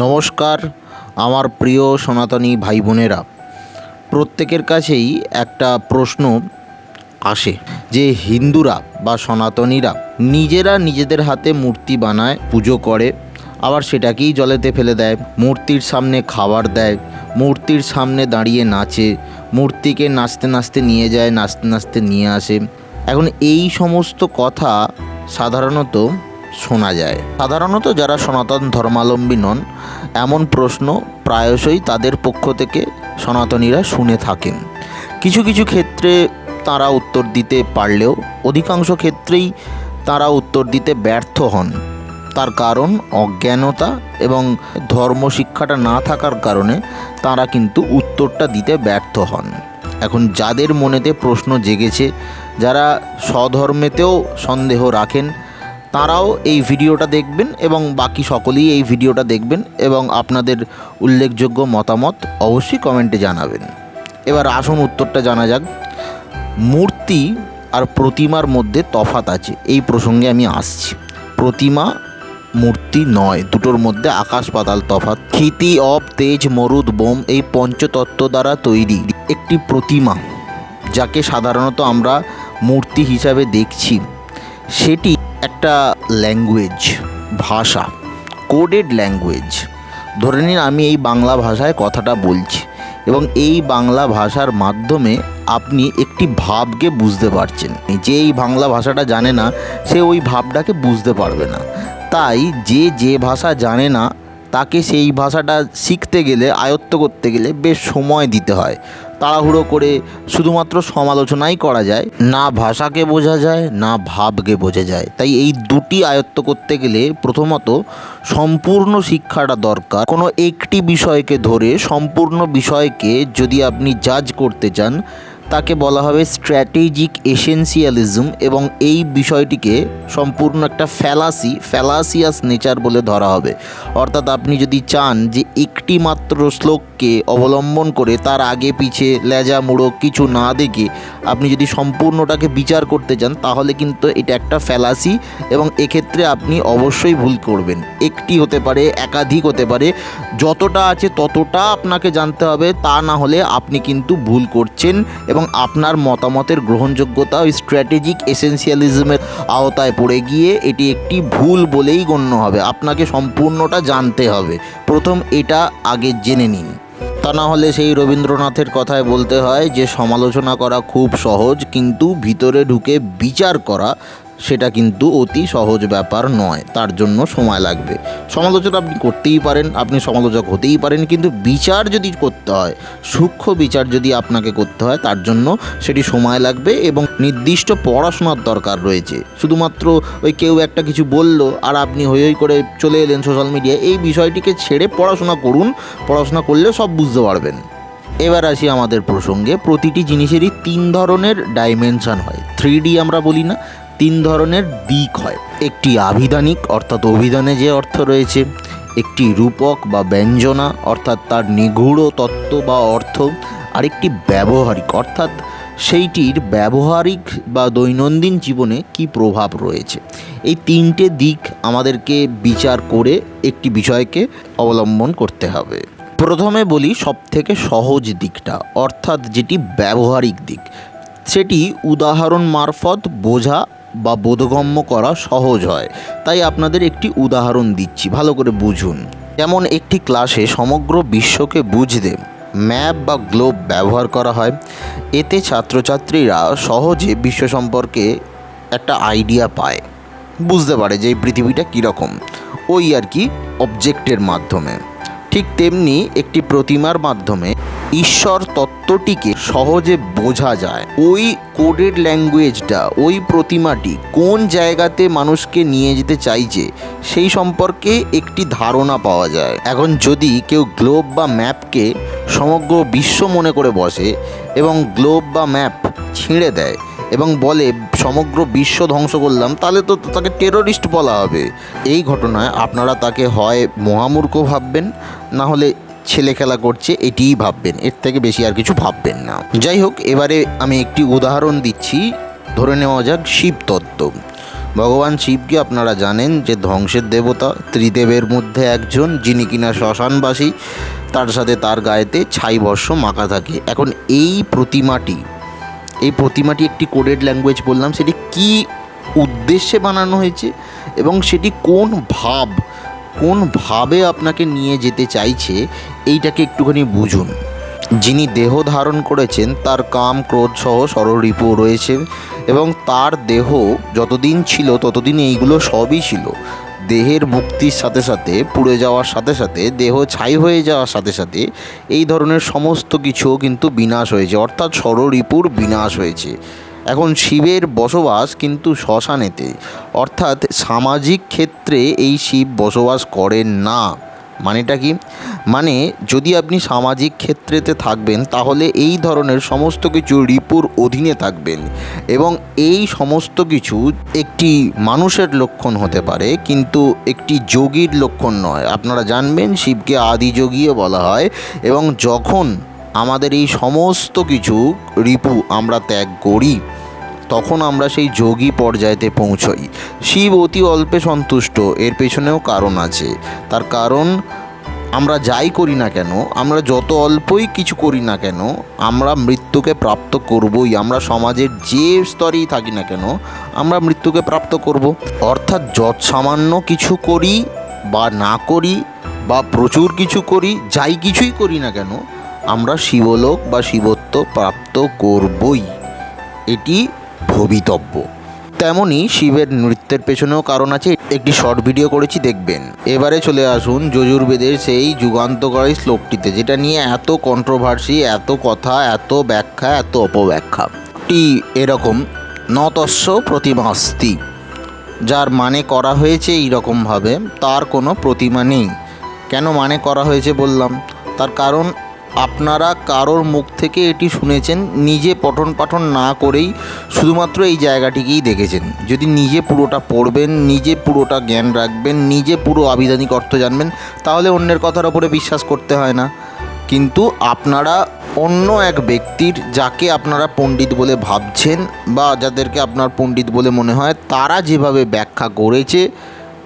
নমস্কার, আমার প্রিয় সনাতনী ভাই বোনেরা প্রত্যেকের কাছেই একটা প্রশ্ন আসে যে হিন্দুরা বা সনাতনীরা নিজেরা নিজেদের হাতে মূর্তি বানায়, পুজো করে, আবার সেটাকেই জলেতে ফেলে দেয়, মূর্তির সামনে খাবার দেয়, মূর্তির সামনে দাঁড়িয়ে নাচে, মূর্তিকে নাচতে নাচতে নিয়ে যায়, নাচতে নাচতে নিয়ে আসে। এখন এই সমস্ত কথা সাধারণত শোনা যায়। সাধারণত যারা সনাতন ধর্মালম্বী নন, এমন প্রশ্ন প্রায়শই তাদের পক্ষ থেকে সনাতনীরা শুনে থাকেন। কিছু কিছু ক্ষেত্রে তারা উত্তর দিতে পারলেও অধিকাংশ ক্ষেত্রেই তারা উত্তর দিতে ব্যর্থ হন। তার কারণ অজ্ঞানতা এবং ধর্ম শিক্ষাটা না থাকার কারণে তারা কিন্তু উত্তরটা দিতে ব্যর্থ হন। এখন যাদের মনেতে প্রশ্ন জেগেছে, যারা স্বধর্মেতেও সন্দেহ রাখেন তারাও এই ভিডিওটা দেখবেন এবং বাকি সকলেই এই ভিডিওটা দেখবেন এবং আপনাদের উল্লেখযোগ্য মতামত অবশ্যই কমেন্টে জানাবেন। এবার আসুন উত্তরটা জানা যাক। মূর্তি আর প্রতিমার মধ্যে তফাত আছে, এই প্রসঙ্গে আমি আসছি। প্রতিমা, মূর্তি নয়, দুটোর মধ্যে আকাশ পাতাল তফাত ক্ষিতি অব তেজ মরুদ বোম, এই পঞ্চতত্ত্ব দ্বারা তৈরি একটি প্রতিমা, যাকে সাধারণত আমরা মূর্তি হিসাবে দেখছি। সেটি একটা ল্যাঙ্গুয়েজ ভাষা কোডেড ল্যাঙ্গুয়েজ ধরে নিন আমি এই বাংলা ভাষায় কথাটা বলছি এবং এই বাংলা ভাষার মাধ্যমে আপনি একটি ভাবকে বুঝতে পারছেন। যে এই বাংলা ভাষাটা জানে না, সে ওই ভাবটাকে বুঝতে পারবে না। তাই যে যে ভাষা জানে না, তাকে সেই ভাষাটা শিখতে গেলে, আয়ত্ত করতে গেলে বেশ সময় দিতে হয়। তাড়াহুড়ো করে শুধুমাত্র সমালোচনাই করা যায়। না ভাষাকে বোঝা যায়, না ভাবকে বোঝা যায়। তাই এই দুটি আয়ত্ত করতে গেলে প্রথমত সম্পূর্ণ শিক্ষাটা দরকার। কোনো একটি বিষয়কে ধরে সম্পূর্ণ বিষয়কে যদি আপনি জাজ করতে চান তাকে বলা হবে স্ট্র্যাটেজিক এসেন্সিয়ালিজম এবং এই বিষয়টিকে সম্পূর্ণ একটা ফ্যালাসি, ফ্যালাসিয়াস নেচার বলে ধরা হবে। অর্থাৎ আপনি যদি চান যে একটি মাত্র শ্লোককে অবলম্বন করে তার আগে পিছে লেজা মুড়ো কিছু না দেখে আপনি যদি সম্পূর্ণটাকে বিচার করতে চান, তাহলে কিন্তু এটা একটা ফ্যালাসি এবং এক্ষেত্রে আপনি অবশ্যই ভুল করবেন। একটি হতে পারে, একাধিক হতে পারে, যতটা আছে ততটা আপনাকে জানতে হবে, তা না হলে আপনি কিন্তু ভুল করছেন এবং আপনার মতামতের গ্রহণযোগ্যতা স্ট্র্যাটেজিক এসেন্সিয়ালিজমের আওতায় পড়ে গিয়ে এটি একটি ভুল বলেই গণ্য হবে। আপনাকে সম্পূর্ণটা জানতে হবে। প্রথম এটা আগে জেনে নিন। তা না হলে সেই রবীন্দ্রনাথের কথায় বলতে হয় যে, সমালোচনা করা খুব সহজ, কিন্তু ভিতরে ঢুকে বিচার করা সেটা কিন্তু অতি সহজ ব্যাপার নয়, তার জন্য সময় লাগবে। সমালোচনা আপনি করতেই পারেন, আপনি সমালোচক হতেই পারেন, কিন্তু বিচার যদি করতে হয়, সূক্ষ্ম বিচার যদি আপনাকে করতে হয়, তার জন্য সেটি সময় লাগবে এবং নির্দিষ্ট পড়াশোনার দরকার রয়েছে। শুধুমাত্র ওই কেউ একটা কিছু বলল, আর আপনি হই হই করে চলে এলেন সোশ্যাল মিডিয়ায়, এই বিষয়টিকে ছেড়ে পড়াশোনা করুন, পড়াশোনা করলে সব বুঝতে পারবেন। এবার আসি আমাদের প্রসঙ্গে, প্রতিটি জিনিসেরই তিন ধরনের ডাইমেনশান হয়। থ্রি ডি আমরা বলি না তিন ধরনের দিক হয়। একটি আভিধানিক, অর্থাৎ অভিধানে যে অর্থ রয়েছে, একটি রূপক বা ব্যঞ্জনা, অর্থাৎ তার নিগূঢ় তত্ত্ব বা অর্থ, আরেকটি ব্যবহারিক, অর্থাৎ সেইটির ব্যবহারিক বা দৈনন্দিন জীবনে কি প্রভাব রয়েছে। এই তিনটে দিক আমাদেরকে বিচার করে একটি বিষয়কে অবলম্বন করতে হবে। প্রথমে বলি সবথেকে সহজ দিকটা, অর্থাৎ যেটি ব্যবহারিক দিক। সেটি উদাহরণ মারফত বোঝা বা বোধগম্য করা সহজ হয়। তাই আপনাদের একটি উদাহরণ দিচ্ছি, ভালো করে বুঝুন। যেমন একটি ক্লাসে সমগ্র বিশ্বকে বুঝতে ম্যাপ বা গ্লোব ব্যবহার করা হয়। এতে ছাত্রছাত্রীরা সহজে বিশ্ব সম্পর্কে একটা আইডিয়া পায়। বুঝতে পারে যে এই পৃথিবীটা কীরকম। ওই আর কি অবজেক্টের মাধ্যমে। ঠিক তেমনি একটি প্রতিমার মাধ্যমে ঈশ্বর তত্ত্বটিকে সহজে বোঝা যায়। ওই কোডেড ল্যাঙ্গুয়েজটা, ওই প্রতিমাটি কোন জায়গাতে মানুষকে নিয়ে যেতে চাইছে, সেই সম্পর্কে একটি ধারণা পাওয়া যায়। এখন যদি কেউ গ্লোব বা ম্যাপকে সমগ্র বিশ্ব মনে করে বসে এবং গ্লোব বা ম্যাপ ছিঁড়ে দেয় এবং বলে, সমগ্র বিশ্ব ধ্বংস করলাম, তাহলে তো তাকে টেররিস্ট বলা হবে। এই ঘটনায় আপনারা তাকে হয় মহামূর্খ ভাববেন, না হলে ছেলে খেলা করছে, এটিই ভাববেন। এর থেকে বেশি আর কিছু ভাববেন না। যাই হোক, এবারে আমি একটি উদাহরণ দিচ্ছি। ধরে নেওয়া যাক শিবতত্ত্ব ভগবান শিবকে আপনারা জানেন যে ধ্বংসের দেবতা ত্রিদেবের মধ্যে একজন, যিনি কিনা শ্মশানবাসী, তার সাথে তার গায়েতে ছাই বর্ষ মাখা থাকে। এখন এই প্রতিমাটি এই প্রতিমাটি একটি কোডেড ল্যাঙ্গুয়েজ বললাম, সেটি কি উদ্দেশ্যে বানানো হয়েছে এবং সেটি কোন ভাব, কোন ভাবে আপনাকে নিয়ে যেতে চাইছে, এইটাকে একটুখানি বুঝুন। যিনি দেহ ধারণ করেছেন, তার কাম, ক্রোধ সহ ষড়রিপু রয়েছে এবং তার দেহ যতদিন ছিল ততদিন এইগুলো সবই ছিল। দেহের মুক্তির সাথে সাথে, পুড়ে যাওয়ার সাথে সাথে, দেহ ছাই হয়ে যাওয়ার সাথে সাথে এই ধরনের সমস্ত কিছুও কিন্তু বিনাশ হয়েছে। অর্থাৎ ষড়রিপুর বিনাশ হয়েছে। এখন শিবের বসবাস কিন্তু শ্মশানেতে। অর্থাৎ সামাজিক ক্ষেত্রে এই শিব বসবাস করেন না। মানেটা কি? মানে যদি আপনি সামাজিক ক্ষেত্রেতে থাকবেন, তাহলে এই ধরনের সমস্ত কিছু রিপুর অধীনে থাকবেন এবং এই সমস্ত কিছু একটি মানুষের লক্ষণ হতে পারে, কিন্তু একটি যোগীর লক্ষণ নয়। আপনারা জানবেন শিবকে আদি যোগীও বলা হয় এবং যখন আমাদের এই সমস্ত কিছু রিপু আমরা ত্যাগ করি তখন আমরা সেই যোগী পর্যায়েতে পৌঁছই। শিব অতি অল্পে সন্তুষ্ট, এর পেছনেও কারণ আছে। তার কারণ, আমরা যাই করি না কেন, আমরা যত অল্পই কিছু করি না কেন, আমরা মৃত্যুকে প্রাপ্ত করবই। আমরা সমাজের যে স্তরেই থাকি না কেন, আমরা মৃত্যুকে প্রাপ্ত করব। অর্থাৎ যৎ সামান্য কিছু করি বা না করি বা প্রচুর কিছু করি, যাই কিছুই করি না কেন, আমরা শিবলোক বা শিবত্ব প্রাপ্ত করবই। এটি ভবিতব্য। তেমনই শিবের নৃত্যের পেছনেও কারণ আছে, একটি শর্ট ভিডিও করেছি, দেখবেন। এবারে চলে আসুন যজুর্বেদের সেই যুগান্তকারী শ্লোকটিতে, যেটা নিয়ে এত কন্ট্রোভার্সি এত কথা, এত ব্যাখ্যা, এত অপব্যাখ্যা। টি এরকম, নতস্য প্রতিমাস্তি। যার মানে করা হয়েছে এইরকমভাবে, তার কোনো প্রতিমা নেই। কেন মানে করা হয়েছে বললাম? তার কারণ আপনারা কারোর মুখ থেকে এটি শুনেছেন, নিজে পঠন পাঠন না করেই শুধুমাত্র এই জায়গাটিকেই দেখেছেন। যদি নিজে পুরোটা পড়বেন, নিজে পুরোটা জ্ঞান রাখবেন, নিজে পুরো আবিধানিক অর্থ জানবেন, তাহলে অন্যের কথার ওপরে বিশ্বাস করতে হয় না। কিন্তু আপনারা অন্য এক ব্যক্তির, যাকে আপনারা পণ্ডিত বলে ভাবছেন বা যাদেরকে আপনার পণ্ডিত বলে মনে হয়, তারা যেভাবে ব্যাখ্যা করেছে,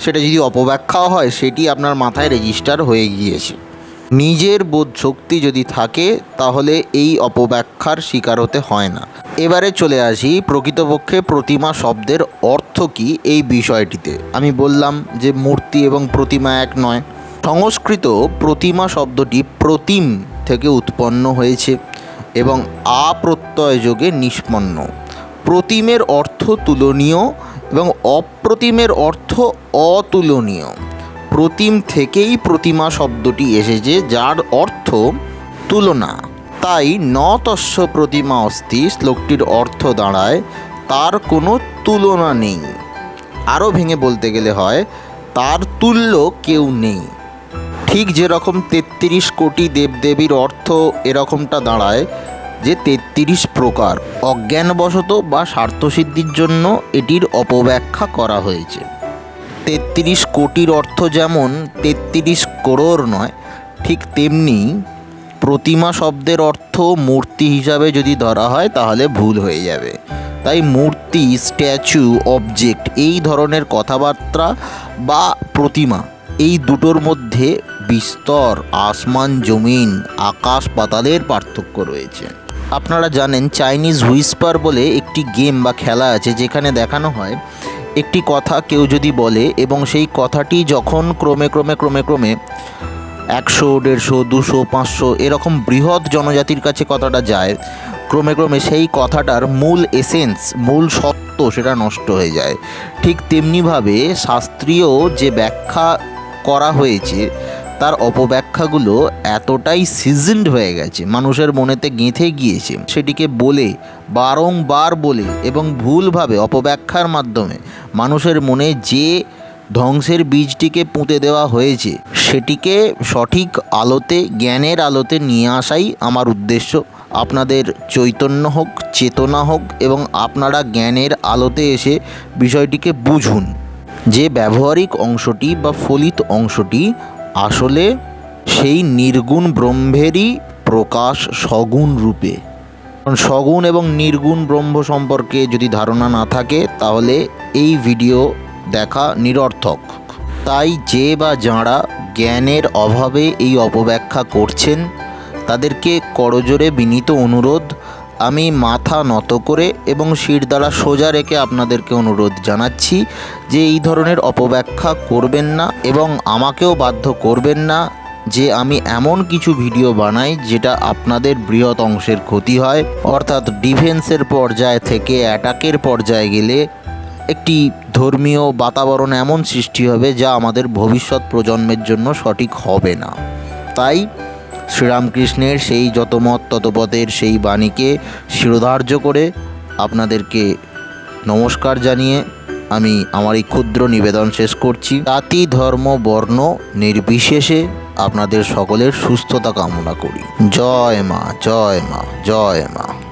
সেটা যদি অপব্যাখ্যাও হয়, সেটি আপনার মাথায় রেজিস্টার হয়ে গিয়েছে। নিজের বোধ শক্তি যদি থাকে, তাহলে এই অপব্যাখ্যার শিকার হতে হয় না। এবারে চলে আসি প্রকৃতপক্ষে প্রতিমা শব্দের অর্থ কী এই বিষয়টিতে। আমি বললাম যে মূর্তি এবং প্রতিমা এক নয়। সংস্কৃত প্রতিমা শব্দটি প্রতিম থেকে উৎপন্ন হয়েছে এবং আপ্রত্যয় যোগে নিষ্পন্ন। প্রতিমের অর্থ তুলনীয় এবং অপ্রতিমের অর্থ অতুলনীয়। প্রতিম থেকেই প্রতিমা শব্দটি এসেছে, যার অর্থ তুলনা। তাই ন তস্য প্রতিমা অস্তি শ্লোকটির অর্থ দাঁড়ায়, তার কোনো তুলনা নেই। আরও ভেঙে বলতে গেলে হয়, তার তুল্য কেউ নেই। ঠিক যেরকম তেত্রিশ কোটি দেবদেবীর অর্থ এরকমটা দাঁড়ায়, যে তেত্রিশ প্রকার, অজ্ঞানবশত বা স্বার্থসিদ্ধির জন্য এটির অপব্যাখ্যা করা হয়েছে। তেত্রিশ কোটির অর্থ যেমন তেত্রিশ করোড় নয়, ঠিক তেমনি প্রতিমা শব্দের অর্থ মূর্তি হিসাবে যদি ধরা হয় তাহলে ভুল হয়ে যাবে। তাই মূর্তি, স্ট্যাচু, অবজেক্ট এই ধরনের কথাবার্তা বা প্রতিমা এই দুটোর মধ্যে বিস্তর, আসমান, জমিন, আকাশ, পাতালের পার্থক্য রয়েছে। আপনারা জানেন চাইনিজ হুইস্পার বলে একটি গেম বা খেলা আছে যেখানে দেখানো হয় একটি কথা কেউ যদি বলে এবং সেই কথাটি যখন ক্রমে ক্রমে ক্রমে ক্রমে একশো, দেড়শো, দুশো, পাঁচশো এরকম বৃহৎ জনজাতির কাছে কথাটা যায়, ক্রমে ক্রমে সেই কথাটার মূল এসেন্স মূল সত্য সেটা নষ্ট হয়ে যায়। ঠিক তেমনিভাবে শাস্ত্রীয় যে ব্যাখ্যা করা হয়েছে তার অপব্যাখ্যাগুলো এতটাই সিজনড হয়ে গেছে, মানুষের মনেতে গেঁথে গিয়েছে। সেটিকে বলে, বারংবার বলে এবং ভুলভাবে অপব্যাখ্যার মাধ্যমে মানুষের মনে যে ধ্বংসের বীজটিকে পুঁতে দেওয়া হয়েছে, সেটিকে সঠিক আলোতে, জ্ঞানের আলোতে নিয়ে আসাই আমার উদ্দেশ্য। আপনাদের চৈতন্য হোক, চেতনা হোক এবং আপনারা জ্ঞানের আলোতে এসে বিষয়টিকে বুঝুন। যে ব্যবহারিক অংশটি বা ফলিত অংশটি আসলে সেই নির্গুণ ব্রহ্মেরই প্রকাশ সগুণ রূপে। কারণ সগুণ এবং নির্গুণ ব্রহ্ম সম্পর্কে যদি ধারণা না থাকে, তাহলে এই ভিডিও দেখা নিরর্থক। তাই যে বা যাঁরা জ্ঞানের অভাবে এই অপব্যাখ্যা করছেন, তাদেরকে করজোরে বিনীত অনুরোধ আমি মাথা নত করে এবং শির দ্বারা সোজা রেখে আপনাদেরকে অনুরোধ জানাচ্ছি যে এই ধরনের অপব্যাখ্যা করবেন না এবং আমাকেও বাধ্য করবেন না যে আমি এমন কিছু ভিডিও বানাই যেটা আপনাদের বৃহৎ অংশের ক্ষতি হয়। অর্থাৎ ডিফেন্সের পর্যায় থেকে অ্যাটাকের পর্যায়ে গেলে একটি ধর্মীয় বাতাবরণ এমন সৃষ্টি হবে যা আমাদের ভবিষ্যৎ প্রজন্মের জন্য সঠিক হবে না। তাই শ্রীরামকৃষ্ণের সেই যত মত ততপথের সেই বাণীকে শিরোধার্য করে আপনাদেরকে নমস্কার জানিয়ে আমি আমার এই ক্ষুদ্র নিবেদন শেষ করছি। জাতি, ধর্ম, বর্ণ নির্বিশেষে আপনাদের সকলের সুস্থতা কামনা করি। জয় মা জয় মা জয় মা।